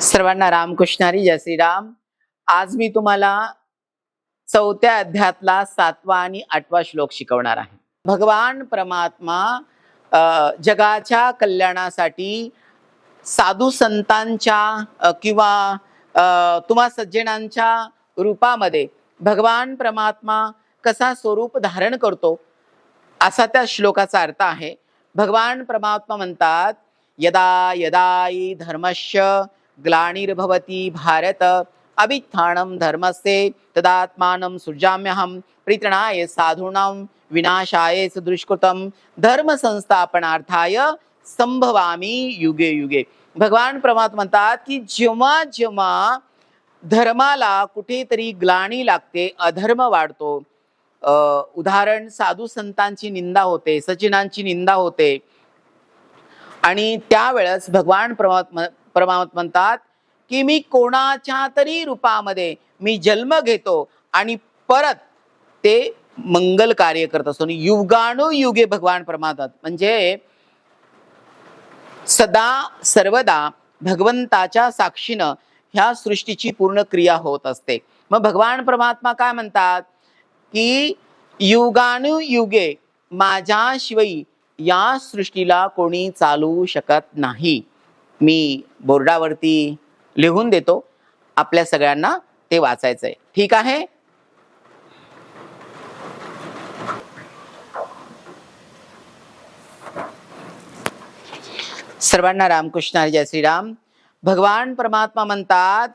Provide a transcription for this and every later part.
सर्वांना रामकृष्णारी जय श्रीराम. आज मी तुम्हाला चौथ्या अध्यातला सातवा आणि आठवा श्लोक शिकवणार आहे. भगवान परमात्मा जगाच्या कल्याणासाठी साधू संतांच्या किंवा तुम्हा सज्जनांच्या रूपामध्ये भगवान परमात्मा कसा स्वरूप धारण करतो असा त्या श्लोकाचा अर्थ आहे. भगवान परमात्मा म्हणतात यदा यदा हि ग्लानिर्भवती भारत। अभित्थानं धर्मस्य तदात्मानं सृजाम्यहं परित्रणाय साधूनां विनाशाय सुदृष्कृतं धर्मसंस्थापनार्थाय धर्म संस्थापनार्थाय संभवामी युगे युगे। भगवान परमात्मा म्हणतात की जेव्हा जेव्हा धर्माला कुठेतरी ग्लाणी लागते अधर्म वाढतो उदाहरण साधू संतांची निंदा होते सचिनांची निंदा होते आणि त्यावेळेस भगवान परमात्मा परमात्मा म्हणतात की मी कोणाच्या तरी रूपामध्ये मी जन्म घेतो आणि परत ते मंगल कार्य करत असतो. आणि युगानुयुगे भगवान परमात्मा म्हणजे सदा सर्वदा भगवंताच्या साक्षीनं ह्या सृष्टीची पूर्ण क्रिया होत असते. मग भगवान परमात्मा काय म्हणतात? की युगानुयुगे माझ्याशिवाय या सृष्टीला कोणी चालू शकत नाही. मी बोर्डावरती लिहून देतो. आपल्या सगळ्यांना ते वाचायचंय. ठीक आहे? सर्वांना रामकृष्ण हरी जय श्रीराम. भगवान परमात्मा म्हणतात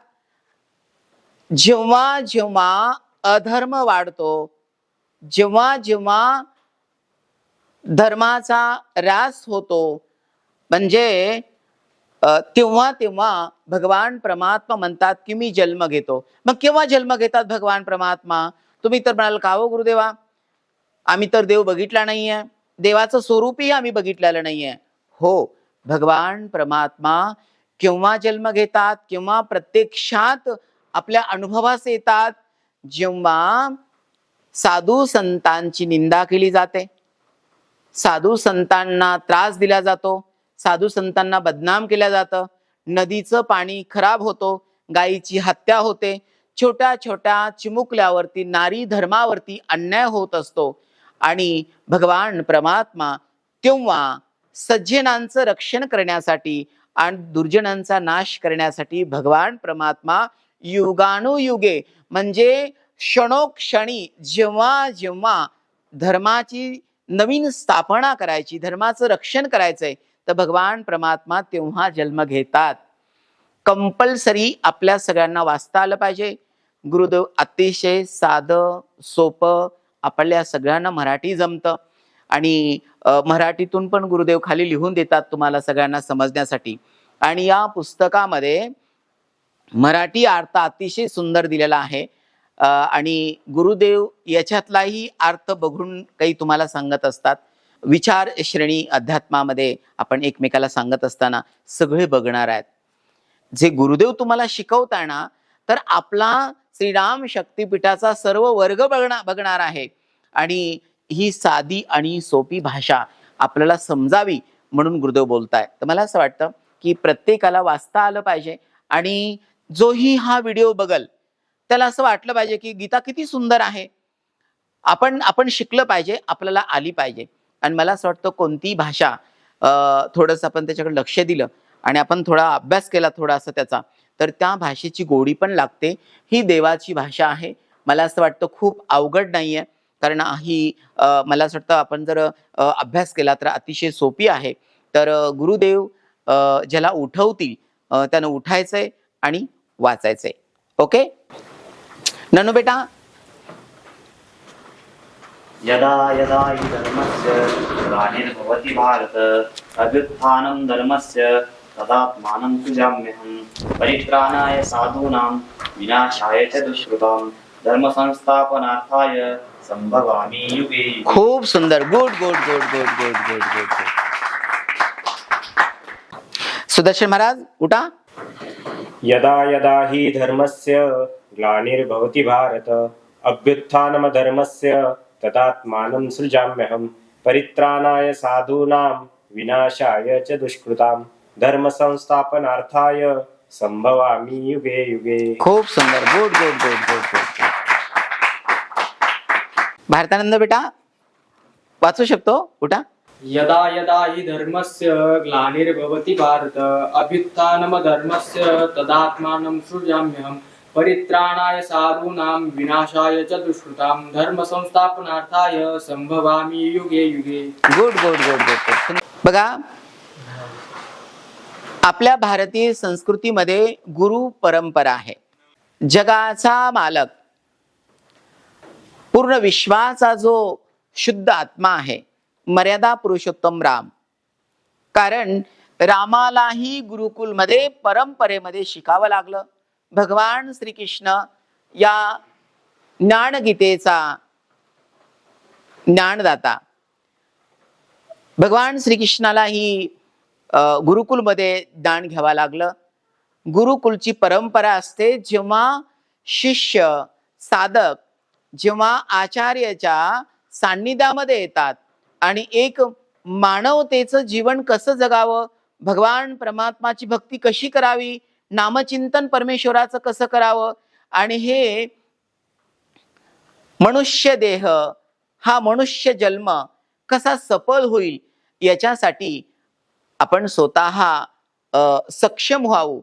जेव्हा जेव्हा अधर्म वाढतो जेव्हा जेव्हा धर्माचा रास होतो म्हणजे तेव्हा तेव्हा भगवान परमात्मा म्हणतात की मी जन्म घेतो. मग केव्हा जन्म घेतात भगवान परमात्मा? तुम्ही तर म्हणाल का हो गुरुदेवा? आम्ही तर देव बघितला नाहीये. देवाचं स्वरूपही आम्ही बघितलेलं नाहीये. हो भगवान परमात्मा केव्हा जन्म घेतात किंवा प्रत्यक्षात आपल्या अनुभवास येतात जेव्हा साधू संतांची निंदा केली जाते. साधू संतांना त्रास दिला जातो. साधू संतांना बदनाम केलं जातं. नदीचं पाणी खराब होतो गायीची हत्या होते. छोट्या छोट्या चिमुकल्यावरती नारी धर्मावरती अन्याय होत असतो. आणि भगवान परमात्मा तेव्हा सज्जनांचं रक्षण करण्यासाठी आणि दुर्जनांचा नाश करण्यासाठी भगवान परमात्मा युगानुयुगे म्हणजे क्षणोक्षणी जेव्हा जेव्हा धर्माची नवीन स्थापना करायची धर्माचं रक्षण करायचंय तर भगवान परमात्मा तेव्हा जन्म घेतात. कंपल्सरी आपल्या सगळ्यांना वाचता आलं पाहिजे. गुरुदेव अतिशय साधं सोपं आपल्या सगळ्यांना मराठी जमतं. आणि मराठीतून पण गुरुदेव खाली लिहून देतात तुम्हाला सगळ्यांना समजण्यासाठी. आणि या पुस्तकामध्ये मराठी अर्थ अतिशय सुंदर दिलेला आहे. आणि गुरुदेव याच्यातलाही अर्थ बघून काही तुम्हाला सांगत असतात. विचार श्रेणी अध्यात्मामध्ये आपण एकमेकाला सांगत असताना सगळे बघणार आहेत. जे गुरुदेव तुम्हाला शिकवताना तर आपला श्रीराम शक्तिपीठाचा सर्व वर्ग बघणार बघणार आहे. आणि ही साधी आणि सोपी भाषा आपल्याला समजावी म्हणून गुरुदेव बोलताय. तर मला असं वाटतं की प्रत्येकाला वाचता आलं पाहिजे आणि जोही हा व्हिडिओ बघल त्याला असं वाटलं पाहिजे की गीता किती सुंदर आहे. आपण आपण शिकलं पाहिजे आपल्याला आली पाहिजे. आणि मला असं वाटतं कोणतीही भाषा थोडंसं आपण त्याच्याकडे लक्ष दिलं आणि आपण थोडा अभ्यास केला थोडासा त्याचा तर त्या भाषेची गोडी पण लागते. ही देवाची भाषा आहे. मला असं वाटतं खूप अवघड नाही आहे कारण ही मला असं वाटतं आपण जर अभ्यास केला तर अतिशय सोपी आहे. तर गुरुदेव ज्याला उठवतील त्यानं उठायचंय आणि वाचायचंय. ओके? ननू बेटा यदा यदा हि धर्मस्य ग्लानिर्भवति भारत अभ्युत्थानं धर्मस्य तदात्मानं पूजाम्यहं परित्राणाय साधूनां विनाशाय च दुष्कृतां धर्मसंस्थापनार्थाय सम्भवामि युगे खूप सुंदर good good good good good good good Sudarshan Maharaj उठा. यदा यदा हि धर्मस्य ग्लानिर्भवति भारत अभ्युत्थानम धर्मस्य तदात्मानं सृजाम्यहं। परित्राणाय साधूनां विनाशाय च दुष्कृतां। धर्मसंस्थापनार्थाय संभवामी युगे युगे। खूप सुंदर good good good good good Bharatanand बेटा वाचू शकतो? उठा. यदा यदा हि धर्मस्य ग्लानिर्भवति भारत अभ्युत्थानमधर्मस्य तदात्मानं सृजाम्यहं। परित्राणाय साधूनां विनाशाय च दुष्कृतां धर्मसंस्थापनार्थाय सम्भवामि युगे युगे. गुड गुड गुड गुड बघा आपल्या भारतीय संस्कृतीमध्ये गुरु परंपरा आहे. जगाचा मालक पूर्ण विश्वाचा जो शुद्ध आत्मा आहे मर्यादा पुरुषोत्तम राम. कारण रामालाही गुरुकुलमध्ये परंपरेमध्ये शिकावं लागलं. भगवान श्रीकृष्ण या ज्ञानगीतेचा ज्ञानदाता. भगवान श्रीकृष्णालाही अ, गुरुकुलमध्ये दान घ्यावा लागलं. गुरुकुलची परंपरा असते जेव्हा शिष्य साधक जेव्हा आचार्याच्या सान्निध्यामध्ये येतात आणि एक मानवतेचं जीवन कसं जगावं भगवान परमात्माची भक्ती कशी करावी नामचिंतन परमेश्वराचं कसं करावं? आणि हे मनुष्य देह हा मनुष्य जन्म कसा सफल होईल याच्यासाठी आपण स्वतः सक्षम व्हावं.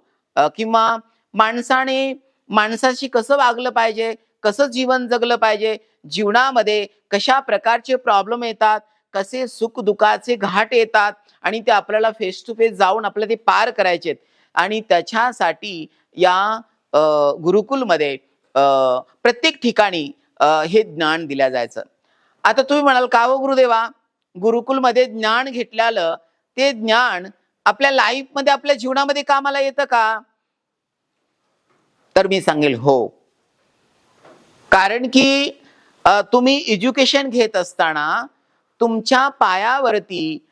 किंवा माणसाने माणसाशी कसं वागलं पाहिजे कसं जीवन जगलं पाहिजे जीवनामध्ये कशा प्रकारचे प्रॉब्लेम येतात कसे सुख दुखाचे घाट येतात आणि ते आपल्याला फेस टू फेस जाऊन आपल्याला ते पार करायचे आणि त्याच्यासाठी या गुरुकुलमध्ये प्रत्येक ठिकाणी हे ज्ञान दिल्या जायचं. आता तुम्ही म्हणाल का व गुरुदेवा? गुरुकुलमध्ये ज्ञान घेतल्यालं ते ज्ञान आपल्या लाईफमध्ये आपल्या जीवनामध्ये कामाला येतं का? तर मी सांगेल हो. कारण की तुम्ही एज्युकेशन घेत असताना तुमच्या पायावरती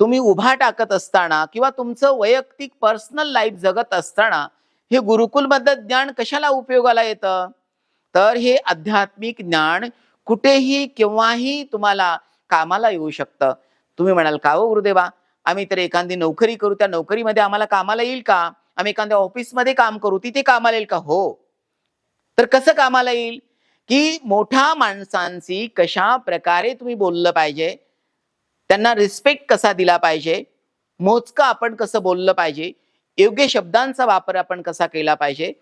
तुम्ही उभा टाकत असताना किंवा तुमचं वैयक्तिक पर्सनल लाईफ जगत असताना हे गुरुकुलमधलं ज्ञान कशाला उपयोगाला येतं? तर हे आध्यात्मिक ज्ञान कुठेही केव्हाही तुम्हाला कामाला येऊ शकतं. तुम्ही म्हणाल का हो गुरुदेवा? आम्ही तर एखादी नोकरी करू त्या नोकरीमध्ये आम्हाला कामाला येईल का? आम्ही एखाद्या ऑफिसमध्ये काम करू तिथे कामाला येईल का? हो. तर कसं कामाला येईल? की मोठ्या माणसांशी कशा प्रकारे तुम्ही बोललं पाहिजे? त्यांना रिस्पेक्ट कसा दिला पाहिजे? मोजकं आपण कसं बोललं पाहिजे? योग्य शब्दांचा वापर आपण कसा केला पाहिजे?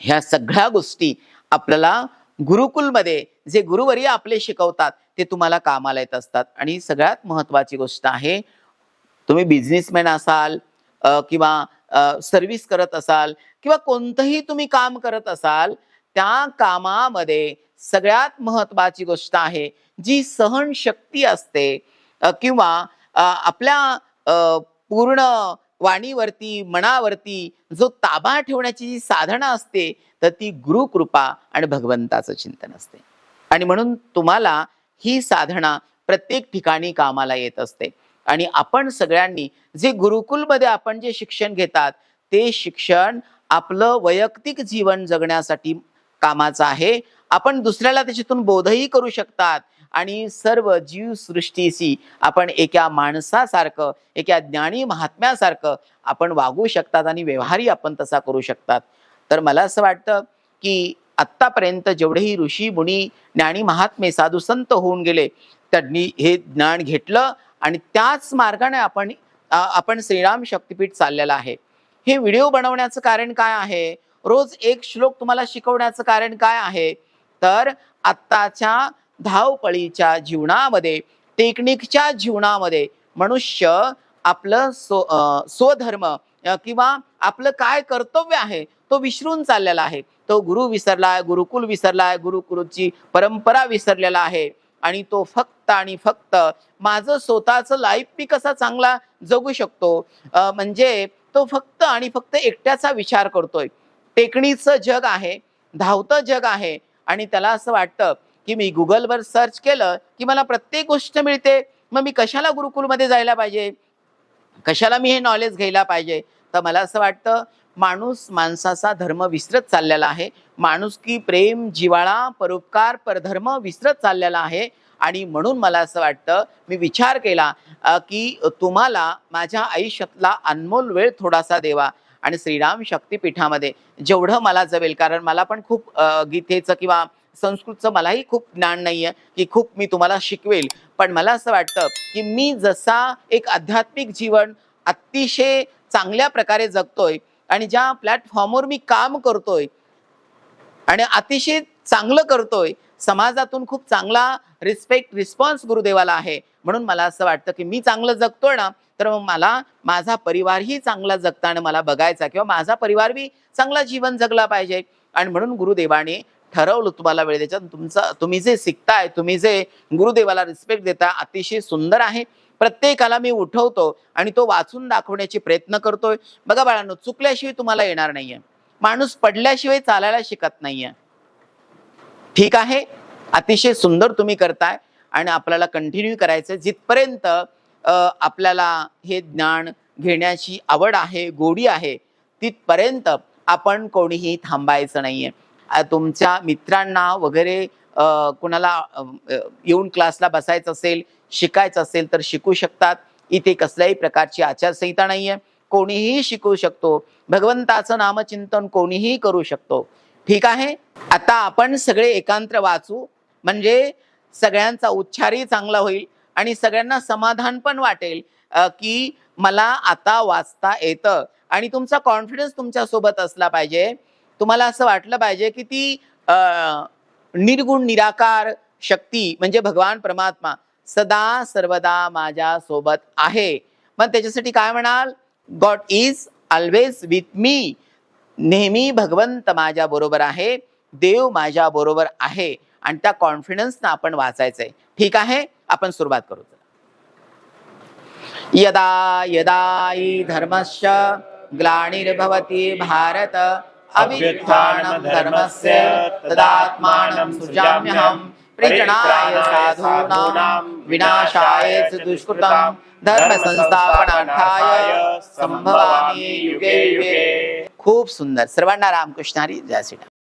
ह्या सगळ्या गोष्टी आपल्याला गुरुकुलमध्ये जे गुरुवर्य आपले शिकवतात ते तुम्हाला कामाला येत असतात. आणि सगळ्यात महत्वाची गोष्ट आहे तुम्ही बिझनेसमॅन असाल किंवा सर्व्हिस करत असाल किंवा कोणतंही तुम्ही काम करत असाल त्या कामामध्ये सगळ्यात महत्वाची गोष्ट आहे जी सहनशक्ती असते किंवा आपल्या पूर्ण वाणीवरती मनावरती जो ताबा ठेवण्याची जी साधना असते तर ती गुरुकृपा आणि भगवंताचं चिंतन असते. आणि म्हणून तुम्हाला ही साधना प्रत्येक ठिकाणी कामाला येत असते. आणि आपण सगळ्यांनी जे गुरुकुलमध्ये आपण जे शिक्षण घेतात ते शिक्षण आपलं वैयक्तिक जीवन जगण्यासाठी कामाचं आहे. आपण दुसऱ्याला त्याच्यातून बोधही करू शकतात. आणि सर्व जीवसृष्टीशी आपण एका माणसासारखं एका ज्ञानी महात्म्यासारखं आपण वागू शकतात आणि व्यवहारही आपण तसा करू शकतात. तर मला असं वाटतं की आत्तापर्यंत जेवढेही ऋषी मुनी ज्ञानी महात्मे साधू संत होऊन गेले त्यांनी हे ज्ञान घेतलं आणि त्याच मार्गाने आपण आपण श्रीराम शक्तीपीठ चाललेलं आहे. हे व्हिडिओ बनवण्याचं कारण काय आहे? रोज एक श्लोक तुम्हाला शिकवण्याचं कारण काय आहे? तर आत्ताच्या धावपळीच्या जीवनामध्ये टेक्निकच्या जीवनामध्ये मनुष्य आपलं स्व स्वधर्म किंवा आपलं काय कर्तव्य आहे तो विसरून चाललेला आहे. तो गुरु विसरलाय गुरुकुल विसरलाय गुरुकुलची परंपरा विसरलेला आहे. आणि तो फक्त आणि फक्त माझं स्वतःचं लाईफ मी कसा चांगला जगू शकतो? म्हणजे तो फक्त आणि फक्त एकट्याचा विचार करतोय. टेकणीचं जग आहे धावतं जग आहे. आणि त्याला असं वाटतं की मी गुगलवर सर्च केलं की मला प्रत्येक गोष्ट मिळते. मग मी कशाला गुरुकुलमध्ये जायला पाहिजे? कशाला मी हे नॉलेज घ्यायला पाहिजे? तर मला असं वाटतं माणूस माणसाचा धर्म विसरत चाललेला आहे. माणूस की प्रेम जिवाळा परोपकार परधर्म विसरत चाललेला आहे. आणि म्हणून मला असं वाटतं मी विचार केला की तुम्हाला माझ्या आयुष्यातला अनमोल वेळ थोडासा देवा. आणि श्रीराम शक्तीपीठामध्ये जेवढं मला जमेल कारण मला पण खूप गीतेचं किंवा संस्कृतचं मलाही खूप ज्ञान नाही आहे की खूप मी तुम्हाला शिकवेल. पण मला असं वाटतं की मी जसा एक आध्यात्मिक जीवन अतिशय चांगल्या प्रकारे जगतोय आणि ज्या प्लॅटफॉर्मवर मी काम करतोय आणि अतिशय चांगलं करतोय समाजातून खूप चांगला रिस्पेक्ट रिस्पॉन्स गुरुदेवाला आहे. म्हणून मला असं वाटतं की मी चांगलं जगतोय ना तर मग मला माझा परिवारही चांगला जगताना मला बघायचा किंवा माझा परिवार बी चांगला जीवन जगला पाहिजे. आणि म्हणून गुरुदेवाने ठरवलं तुम्हाला वेळ द्यायचा. तुमचं तुम्ही जे शिकताय तुम्ही जे गुरुदेवाला रिस्पेक्ट देता अतिशय सुंदर आहे. प्रत्येकाला मी उठवतो आणि तो वाचून दाखवण्याची प्रयत्न करतोय. बघा बाळांनो चुकल्याशिवाय तुम्हाला येणार नाहीये. माणूस पडल्याशिवाय चालायला शिकत नाहीये. ठीक आहे? अतिशय सुंदर तुम्ही करताय आणि आपल्याला कंटिन्यू करायचं जिथपर्यंत आपल्याला हे ज्ञान घेण्याची आवड आहे गोडी आहे तिथपर्यंत आपण कोणीही थांबायचं नाहीये. तुमच्या मित्रांना वगैरे कुणाला येऊन क्लासला बसायचं असेल शिकायचं असेल तर शिकू शकतात. इथे कसल्याही प्रकारची आचारसंहिता नाही आहे कोणीही शिकू शकतो. भगवंताचं नामचिंतन कोणीही करू शकतो. ठीक आहे? आता आपण सगळे एकांत्र वाचू. म्हणजे सगळ्यांचा उच्चारही चांगला होईल आणि सगळ्यांना समाधान पण वाटेल की मला आता वाचता येतं. आणि तुमचा कॉन्फिडन्स तुमच्यासोबत असला पाहिजे. तुम्हाला असं वाटलं पाहिजे की ती निर्गुण निराकार शक्ती म्हणजे भगवान परमात्मा सदा सर्वदा माझ्या सोबत आहे. मग त्याच्यासाठी काय म्हणाल? God is always with me नेहमी भगवंत माझ्या बरोबर आहे. देव माझ्या बरोबर आहे. आणि त्या कॉन्फिडन्सनं आपण वाचायचंय. ठीक आहे? आपण सुरुवात करू. यदा यदा हि ग्लानिर्भवती भारत अभ्युत्थानं धर्मस्य तदात्मानं सृजाम्यहम् परित्राणाय साधूनां विनाशाय च दुष्कृतं। धर्मसंस्थापनार्थाय संभवामि युगे युगे। खूप सुंदर। सर्वांना रामकृष्णारी जय श्रीराम